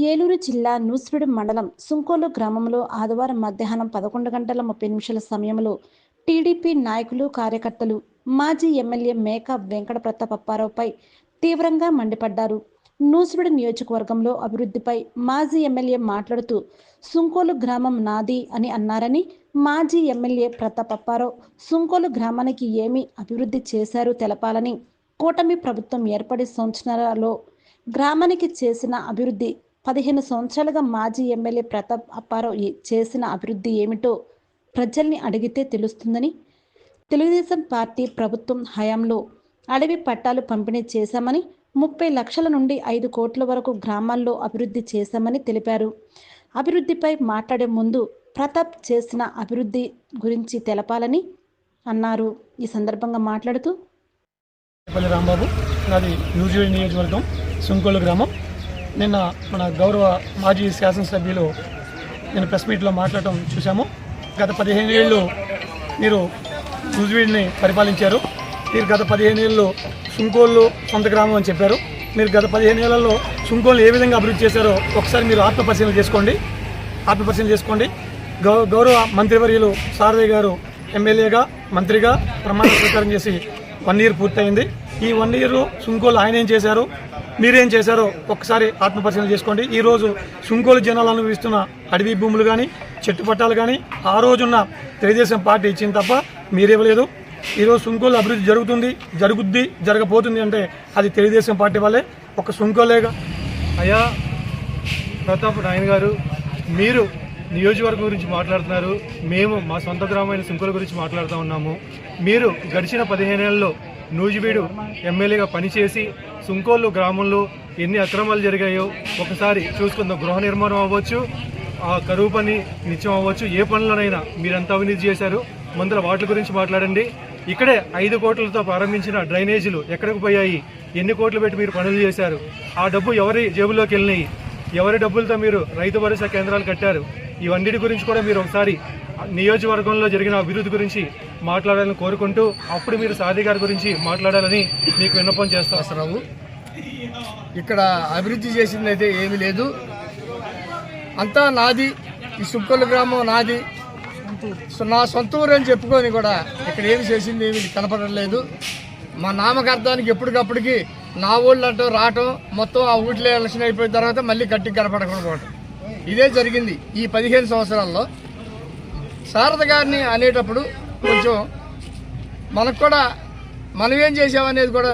ఏలూరు జిల్లా నూసివీడు మండలం సుంకోలు గ్రామంలో ఆదివారం మధ్యాహ్నం పదకొండు గంటల ముప్పై నిమిషాల సమయంలో టీడీపీ నాయకులు కార్యకర్తలు మాజీ ఎమ్మెల్యే మేక వెంకట ప్రతాప్ అప్పారావుపై తీవ్రంగా మండిపడ్డారు. నూసివీడు నియోజకవర్గంలో అభివృద్ధిపై మాజీ ఎమ్మెల్యే మాట్లాడుతూ సుంకోలు గ్రామం నాది అని అన్నారని మాజీ ఎమ్మెల్యే ప్రతాప్ అప్పారావు సుంకోలు గ్రామానికి ఏమి అభివృద్ధి చేశారు తెలపాలని కూటమి ప్రభుత్వం ఏర్పడి సంవత్సరాలలో గ్రామానికి చేసిన అభివృద్ధి పదిహేను సంవత్సరాలుగా మాజీ ఎమ్మెల్యే ప్రతాప్ అప్పారావు చేసిన అభివృద్ధి ఏమిటో ప్రజల్ని అడిగితే తెలుస్తుందని. తెలుగుదేశం పార్టీ ప్రభుత్వం హయాంలో అడవి పట్టాలు పంపిణీ చేశామని ముప్పై లక్షల నుండి ఐదు కోట్ల వరకు గ్రామాల్లో అభివృద్ధి చేశామని తెలిపారు. అభివృద్ధిపై మాట్లాడే ముందు ప్రతాప్ చేసిన అభివృద్ధి గురించి తెలపాలని అన్నారు. ఈ సందర్భంగా మాట్లాడుతూ రాంబాబు నాది న్యూజిలాండ్ నియోజకవర్గం సుంకోలు గ్రామం. నిన్న మన గౌరవ మాజీ శాసనసభ్యులు నేను ప్రెస్ మీట్లో మాట్లాడటం చూశాము. గత పదిహేను ఏళ్ళు మీరు న్యూజిలాండ్ని పరిపాలించారు. మీరు గత పదిహేను ఏళ్ళు సుంకోళ్ళు సొంత గ్రామం అని చెప్పారు. మీరు గత పదిహేను ఏళ్ళలో సుంకోళ్ళు ఏ విధంగా అభివృద్ధి చేశారో ఒకసారి మీరు ఆత్మపరిశీలన చేసుకోండి. ఆత్మపరిశీలన చేసుకోండి. గౌ గౌరవ మంత్రివర్యులు సారథయ్య గారు ఎమ్మెల్యేగా మంత్రిగా ప్రమాణ స్వీకారం చేసి వన్ ఇయర్ పూర్తయింది. ఈ వన్ ఇయర్ సుంకోలు ఆయన ఏం చేశారు? మీరేం చేశారో ఒక్కసారి ఆత్మపరిశీలన చేసుకోండి. ఈ రోజు సుంకోలు జనాలు అనుభవిస్తున్న అడవి భూములు కానీ చెట్టు పట్టాలు కానీ ఆ రోజున్న తెలుగుదేశం పార్టీ ఇచ్చింది తప్ప మీరేవలేదు ఈరోజు సుంకోలు అభివృద్ధి జరుగుతుంది జరుగుద్ది జరగబోతుంది అంటే అది తెలుగుదేశం పార్టీ వల్లే ఒక సుంకోలేగా. అయ్యా ప్రతాప్ నాయన్ గారు మీరు నియోజకవర్గం గురించి మాట్లాడుతున్నారు. మేము మా సొంత గ్రామమైన సుంకుల గురించి మాట్లాడుతూ ఉన్నాము. మీరు గడిచిన పదిహేను నెలల్లో నూజివీడు ఎమ్మెల్యేగా పనిచేసి సుంకోళ్ళు గ్రామంలో ఎన్ని అక్రమాలు జరిగాయో ఒకసారి చూసుకుందాం. గృహ నిర్మాణం అవ్వచ్చు ఆ కరువు పని నిత్యం అవ్వచ్చు ఏ పనులనైనా మీరంతా అవినీతి చేశారు. ముందర వాటి గురించి మాట్లాడండి. ఇక్కడే ఐదు కోట్లతో ప్రారంభించిన డ్రైనేజీలు ఎక్కడికి పోయాయి? ఎన్ని కోట్లు పెట్టి మీరు పనులు చేశారు? ఆ డబ్బు ఎవరి జేబులోకి వెళ్ళినాయి? ఎవరి డబ్బులతో మీరు రైతు భరోసా కేంద్రాలు కట్టారు? ఇవన్నిటి గురించి కూడా మీరు ఒకసారి నియోజకవర్గంలో జరిగిన అభివృద్ధి గురించి మాట్లాడాలని కోరుకుంటూ అప్పుడు మీరు సాది గారి గురించి మాట్లాడాలని మీకు విన్నపం చేస్తాం రావు ఇక్కడ అభివృద్ధి చేసింది అయితే ఏమీ లేదు. అంతా నాది ఈ సుక్కల గ్రామం నాది. నా సొంత ఊరు అని చెప్పుకొని కూడా ఇక్కడ ఏమి చేసింది ఏమి కనపడలేదు మా నామకార్థానికి ఎప్పటికప్పటికి నా ఊళ్ళు అంటూ రావటం మొత్తం ఆ ఊళ్ళో ఎలక్షన్ అయిపోయిన తర్వాత మళ్ళీ గట్టికి కనపడకుండా ఇదే జరిగింది ఈ పదిహేను సంవత్సరాల్లో. శారద గారిని అనేటప్పుడు కొంచెం మనకు కూడా మనం ఏం చేసామనేది కూడా